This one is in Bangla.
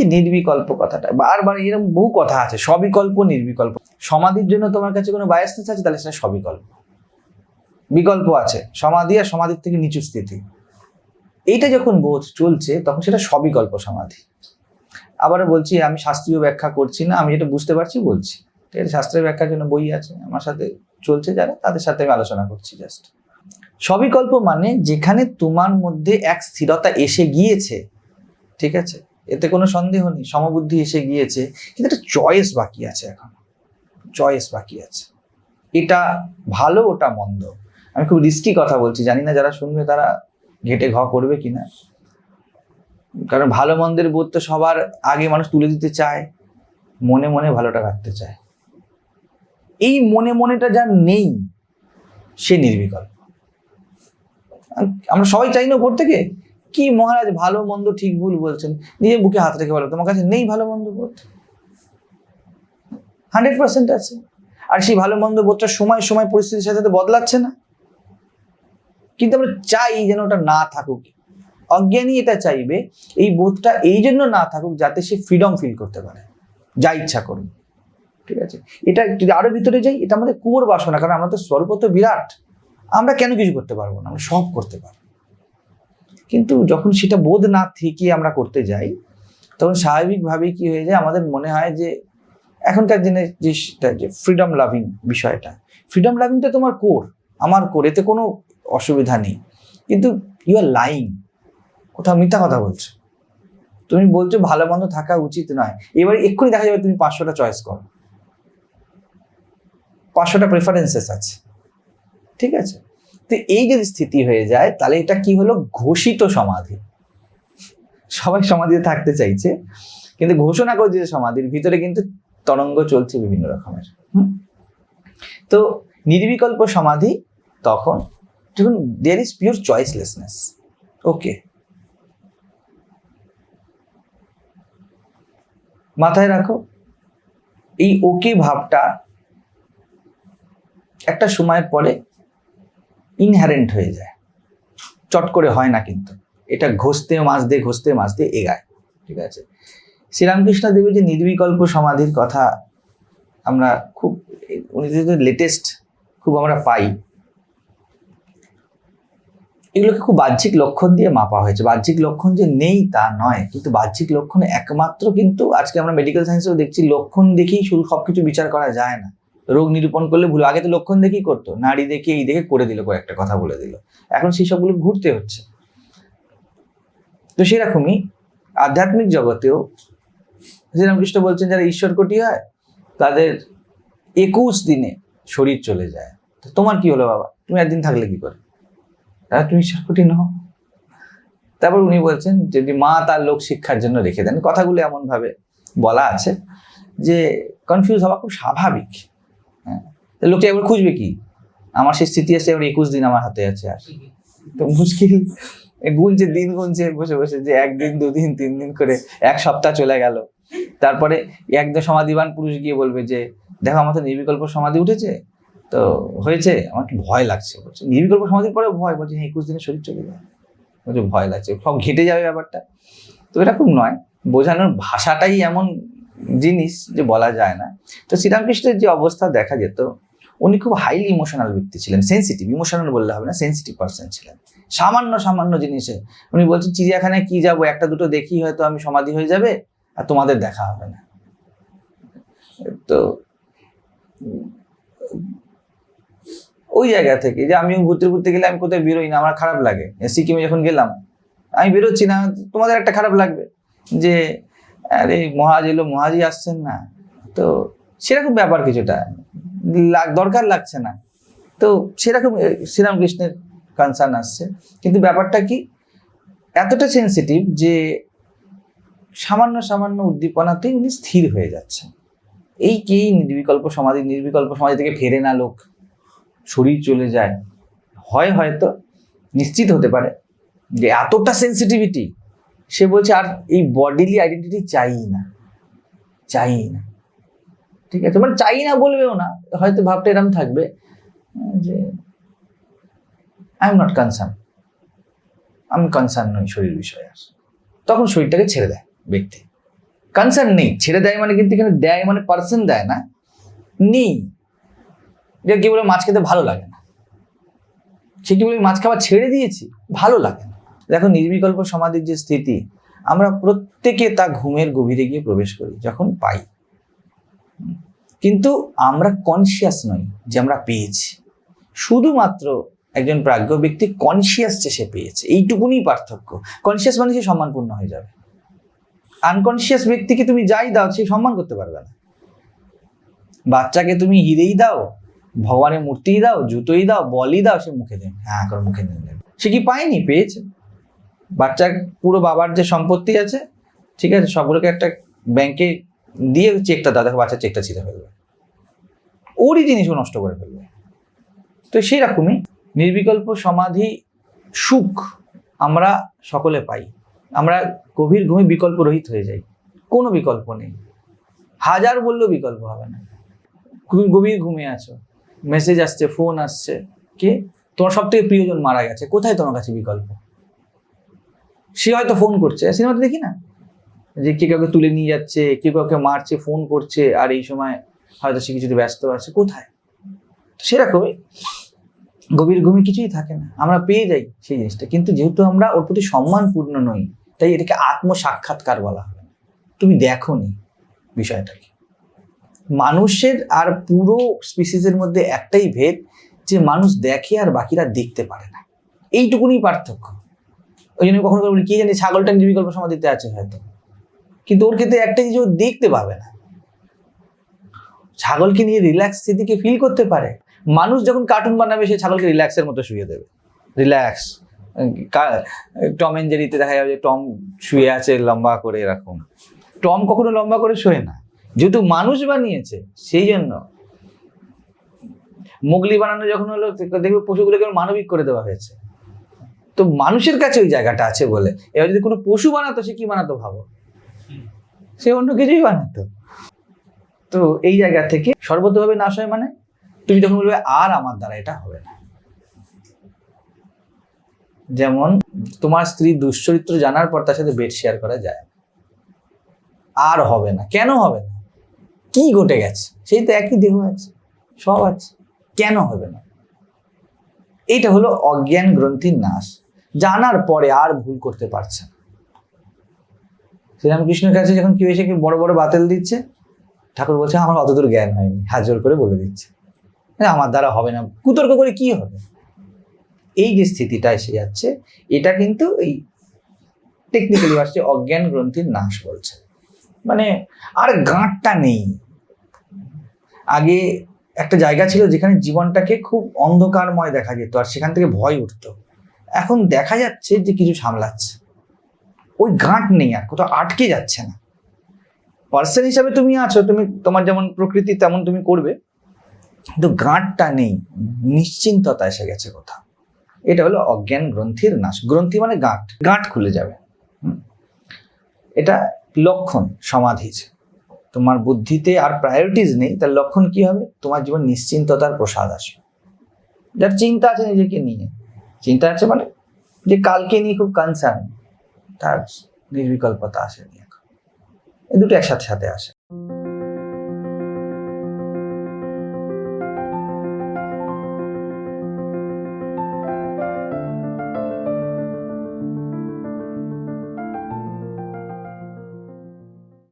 যে নির্বিকল্প কথাটা। বারবার এরকম বহু কথা আছে, সবিকল্প, নির্বিকল্প। সমাধির জন্য তোমার কাছে কোনো বায়াসনেস আছে? তাহলে সেটা সবিকল্প। বিকল্প আছে, সমাধি আর সমাধির থেকে নিচু স্থিতি। এইটা যখন বোধ চলছে, তখন সেটা সবিকল্প সমাধি। আবারও বলছি, আমি শাস্ত্রীয় ব্যাখ্যা করছি না, আমি যেটা বুঝতে পারছি, বলছি। ঠিক আছে, শাস্ত্রের ব্যাখ্যার জন্য বই আছে, আমার সাথে চলছে যারা, তাদের সাথে আমি আলোচনা করছি জাস্ট সবিকল্প মানে যেখানে তোমার মধ্যে এক স্থিরতা এসে গিয়েছে, ঠিক আছে? এতে কোনো সন্দেহ নেই, সমবুদ্ধি এসে গিয়েছে, কিন্তু একটা চয়েস বাকি আছে এখন। চয়েস বাকি আছে। এটা ভালো, ওটা মন্দ। আমি খুব রিস্কি কথা বলছি, জানি না যারা শুনবে তারা ঘেটে ঘ করবে কিনা কারণ ভালো, মন্দের বোধ তো সবার আগে মানুষ তুলে দিতে চায়, মনে মনে ভালোটা রাখতে চায়। এই মনে, মনেটা যার নেই, সে নির্বিকল্প। আমরা সবাই চাই না উপর থেকে। কি মহারাজ ভালো, মন্দ, ঠিক ভুল বলছেন? নিজে বুকে হাত রেখে বলো, তোমার কাছে নেই ভালো, মন্দ বোধ? হান্ড্রেড পার্সেন্ট আছে। আর সেই ভালো, মন্দ বোধটা সময় সময় পরিস্থিতির সাথে তো বদলাচ্ছে না। কিন্তু আমরা চাই যেন ওটা না থাকুক। অজ্ঞানী এটা চাইবে, এই বোধটা এই জন্য না থাকুক যাতে সে ফ্রিডম ফিল করতে পারে। যা ইচ্ছা করুন। ঠিক আছে? এটা যদি আরও ভিতরে যাই, এটা আমাদের কুয়োর বাসনা, কারণ আমরা তো স্বল্প, তো বিরাট। আমরা কেন কিছু করতে পারব না? আমরা সব করতে পারব। কিন্তু যখন সেটা বোধ না থেকে আমরা করতে যাই, তখন স্বাভাবিকভাবেই কি হয়ে যায়, আমাদের মনে হয় যে এখনকার দিনে যে যে ফ্রিডম লাভিং বিষয়টা ফ্রিডম লাভিংটা তোমার কোর আমার কোর এতে কোনো অসুবিধা নেই। কিন্তু ইউ আর লাইং কোথাও মিথ্যা কথা বলছো। তুমি বলছো ভালো মন্দ থাকা উচিত নয়। এবার এক্ষুনি দেখা যাবে তুমি পাঁচশোটা চয়েস করো। পাঁচশোটা প্রেফারেন্সেস আছে। ঠিক আছে? তো এই যদি স্থিতি হয়ে যায়, তাহলে এটা কি হলো? ঘোষিত সমাধি। সবাই সমাধিতে থাকতে চাইছে, কিন্তু ঘোষণা করে দিয়েছে সমাধির ভিতরে কিন্তু তরঙ্গ চলছে বিভিন্ন রকমের। তো নির্বিকল্প সমাধি তখন যখন দেয়ার ইজ পিওর চয়েসলেসনেস ওকে মাথায় রাখো, এই ওকে ভাবটা একটা সময়ের পরে ইনহারেন্ট হয়ে যায়। চট করে হয় না কিন্তু। এটা ঘষতে মাঝতে ঘষতে মাঝতে এগায়, ঠিক আছে? শ্রীরামকৃষ্ণ দেবের যে নির্বিকল্প সমাধির কথা আমরা খুব, উনি যে লেটেস্ট খুব আমরা পাই, এগুলোকে খুব বাহ্যিক লক্ষণ দিয়ে মাপা হয়েছে। বাহ্যিক লক্ষণ যে নেই তা নয়, কিন্তু বাহ্যিক লক্ষণ একমাত্র কিন্তু, আজকে আমরা মেডিকেল সায়েন্সেও দেখছি, লক্ষণ দেখেই শুধু সবকিছু বিচার করা যায় না। রোগ নিরূপণ করলে ভুল। আগে তো লক্ষণ দেখেই করতো? নারী দেখে, এই দেখে করে দিল, কয়েকটা কথা বলে দিল। এখন সেই সবগুলো ঘুরতে হচ্ছে। তো সেরকমই আধ্যাত্মিক জগতেও শ্রীরামকৃষ্ণ বলছেন, যারা ঈশ্বর কোটি হয়, তাদের একুশ দিনে শরীর চলে যায়। তো তোমার কি হলো বাবা? তুমি একদিন থাকলে কি করে? তুমি ঈশ্বর কোটি নও। তারপর উনি বলছেন, যদি মা তার লোক শিক্ষার জন্য রেখে দেন। কথাগুলো এমন ভাবে বলা আছে যে কনফিউজ হওয়া খুব স্বাভাবিক। হ্যাঁ। লোকটা এবার খুঁজবে কি? আমার সেই স্থিতি আছে এবার একুশ দিন আমার হাতে আছে আর। তো মুশকিল গুনছে দিন গুনছে বসে বসে যে একদিন, দুদিন, তিন দিন করে এক সপ্তাহ চলে গেল। তারপরে একদম সমাধিবান পুরুষ গিয়ে বলবে যে, দেখো, আমার তো নির্বিকল্প সমাধি উঠেছে। তো হয়েছে, আমার কি ভয় লাগছে? বলছে, নির্বিকল্প সমাধির পরে ভয়? বলছে হ্যাঁ একুশ দিনে শরীর চলে যায়। বলছে, ভয় লাগছে। সব ঘেটে যাবে ব্যাপারটা। তো এরকম নয়, বোঝানোর ভাষাটাই এমন জিনিস যে বলা যায় না। তো শ্রীরামকৃষ্ণের যে অবস্থা দেখা যেত, উনি খুব হাইলি ইমোশনাল ব্যক্তি ছিলেন সেন্সিটিভ ইমোশনাল বললে হবে না সেন্সিটিভ পার্সন ছিলেন। সামান্য সামান্য জিনিসে। উনি বলছেন, চিড়িয়াখানায় কি যাব? একটা দুটো দেখি, হয়তো আমি সমাধি হয়ে যাবে, আর তোমাদের দেখা হবে না। তো ওই জায়গা থেকে যে আমি ঘুরতে ঘুরতে গেলে আমি কোথায় বেরোই না, আমার খারাপ লাগে। সিকিমে যখন গেলাম, আমি বেরোচ্ছি না, তোমাদের একটা খারাপ লাগবে। যে আরে মহাজ এলো মহাজি আসছেন না। তো সেরকম ব্যাপার কিছুটা। দরকার লাগছে না। তো সেরকম শ্রীরামকৃষ্ণের কনসার্ন আসছে। কিন্তু ব্যাপারটা কি? এতটা সেন্সিটিভ যে সামান্য সামান্য উদ্দীপনাতেই উনি স্থির হয়ে যাচ্ছেন। এই কি নির্বিকল্প সমাধি নির্বিকল্প সমাধি থেকে ফেরে না লোক। শরীর চলে যায়। হয় হয়তো, নিশ্চিত হতে পারে যে এতটা সেন্সিটিভিটি সে বলছে, আর এই বডিলি আইডেন্টিটি চাই না চাই না। ঠিক আছে? মানে চাই না বলবেও না, হয়তো ভাবটা এরকম থাকবে যে আই এম নট কনসার্ন আমি কনসার্ন নই শরীর বিষয়ে আর। তখন শরীরটাকে ছেড়ে দেয় ব্যক্তি। কনসার্ন নেই, ছেড়ে দেয় মানে কিন্তু এখানে দেয় মানে পার্সন দেয় না, নেই। যে কি বলে, মাছ খেতে ভালো লাগে না। সে কি বলে, মাছ খাওয়া ছেড়ে দিয়েছি, ভালো লাগে দেখো নির্বিকল্প সমাধির যে স্থিতি, আমরা প্রত্যেকে তা ঘুমের গভীরে গিয়ে প্রবেশ করি, যখন পাই। কিন্তু আমরা কনসিয়াস নই যে আমরা পেয়েছি। শুধুমাত্র একজন প্রাজ্ঞ ব্যক্তি কনসিয়াস যে সে পেয়েছে, এইটুকুনি পার্থক্য। কনসিয়াস মানে সে সম্মানপূর্ণ হয়ে যাবে। আনকনসিয়াস ব্যক্তিকে তুমি যাই দাও, সে সম্মান করতে পারবে না। বাচ্চাকে তুমি হিরেই দাও, ভগবানের মূর্তিই দাও, জুতোই দাও, বলই দাও, সে মুখে দেবে। হ্যাঁ করে মুখে নিয়ে নেবে। সে কি পায়নি? পেয়েছে। বাচ্চা পুরো বাবার যে সম্পত্তি আছে, ঠিক আছে, সবগুলোকে একটা ব্যাংকে দিয়ে চেকটা দাও দেখো বাচ্চা চেকটা ছিঁড়ে ফেলবে। ওরই জিনিসও নষ্ট করে ফেলবে। তো সেই রকমই নির্বিকল্প সমাধি সুখ আমরা সকলে পাই। আমরা গভীর ঘুমে বিকল্প রহিত হয়ে যাই। কোনো বিকল্প নেই। হাজার বললেও বিকল্প হবে না। তুমি গভীর ঘুমে আছো। মেসেজ আসছে ফোন আসছে। কে? তোমার সব থেকে প্রিয়জন মারা গেছে। কোথায় তোমার কাছে বিকল্প? সে হয়তো ফোন করছে। সিনেমাতে দেখি না? যে কে কাউকে তুলে নিয়ে যাচ্ছে, কে কাউকে মারছে ফোন করছে, আর এই সময় হয়তো সে কিছুতে ব্যস্ত আছে। কোথায়? সেরকমই গভীর ঘুমে কিছুই থাকে না। আমরা পেয়ে যাই সেই জিনিসটা। কিন্তু যেহেতু আমরা ওর প্রতি সম্মানপূর্ণ নই, তাই এটাকে আত্মসাক্ষাৎকার বলা হয়। তুমি দেখো নি বিষয়টাকে। মানুষের আর পুরো স্পিসিসের মধ্যে একটাই ভেদ, যে মানুষ দেখে আর বাকিরা দেখতে পারে না। এইটুকুনি পার্থক্য। ওই জন্য কখনো বলি, কি জানি ছাগলটা নির্বিকল্প সমাধিতে আছে হয়তো। কিন্তু ওর ক্ষেত্রে একটা ও দেখতে পাবে না। ছাগলকে নিয়ে রিল্যাক্স স্থিতিকে ফিল করতে পারে। মানুষ যখন কার্টুন বানাবে, সে ছাগলকে রিল্যাক্সের মতো শুয়ে দেবে। রিল্যাক্স টম এন্ড জেরিতে দেখা যাবে যে টম শুয়ে আছে লম্বা করে এরকম। টম কখনো লম্বা করে শোয় না। যেহেতু মানুষ বানিয়েছে, সেই জন্য। মোগলি বানানো যখন হলো, দেখবে পশুগুলোকে মানবিক করে দেওয়া হয়েছে। তো মানুষের কাছে ওই জায়গাটা আছে বলে। এবার যদি কোনো পশু বানাতো, সে কি বানাতো ভাবো? সে অন্য কিছুই বানাতো। তো এই জায়গা থেকে সর্বতভাবে নাশ হয় মানে? তুমি যখন বলবে, আর আমার দ্বারা এটা হবে না। যেমন তোমার স্ত্রী দুশ্চরিত্র জানার পর তার সাথে বেড শেয়ার করা যায়। আর হবে না। কেন হবে না? কি ঘটে গেছে? সেই তো একই দেহ আছে। সব আছে। কেন হবে না? এইটা হলো অজ্ঞান গ্রন্থির নাশ। জানার পরে আর ভুল করতে পারছে না। শ্রীরামকৃষ্ণের কাছে যখন কেউ এসে বড় বড় বাতিল দিচ্ছে, ঠাকুর বলছে, আমার অতদূর জ্ঞান হয়নি। হাজর করে বলে দিচ্ছে। আমার দ্বারা হবে না। কুতর্ক করে কি হবে? এই যে স্থিতিটা এসে যাচ্ছে, এটা কিন্তু এই টেকনিক্যালি ভাষায় অজ্ঞান গ্রন্থির নাশ বলছে। মানে আর গাঁটটা নেই। আগে একটা জায়গা ছিল যেখানে জীবনটাকে খুব অন্ধকারময় দেখা যেত, আর সেখান থেকে ভয় উঠতো। এখন দেখা যাচ্ছে যে কিছু সামলাচ্ছে। ওই গাঁট নেই আর, কোথাও আটকে যাচ্ছে না। পার্সন হিসাবে তুমি আছো, তুমি তোমার যেমন প্রকৃতি তেমন তুমি করবে। কিন্তু গাঁটটা নেই, নিশ্চিন্ততা এসে গেছে কোথাও। এটা হলো অজ্ঞান গ্রন্থির নাশ। গ্রন্থি মানে গাঁট গাঁট খুলে যাবে। এটা লক্ষণ সমাধির তোমার বুদ্ধিতে আর প্রায়োরিটিস নেই, তার লক্ষণ কি হবে? তোমার জীবন নিশ্চিন্ততার প্রসাদ আসবে। যার চিন্তা আছে নিজেকে নিয়ে। চিন্তা আছে মানে? যে কালকে নিয়ে খুব কনসার্ন তার নির্বিকল্পতা আসেনি এখন। এই দুটো একসাথে সাথে আসে।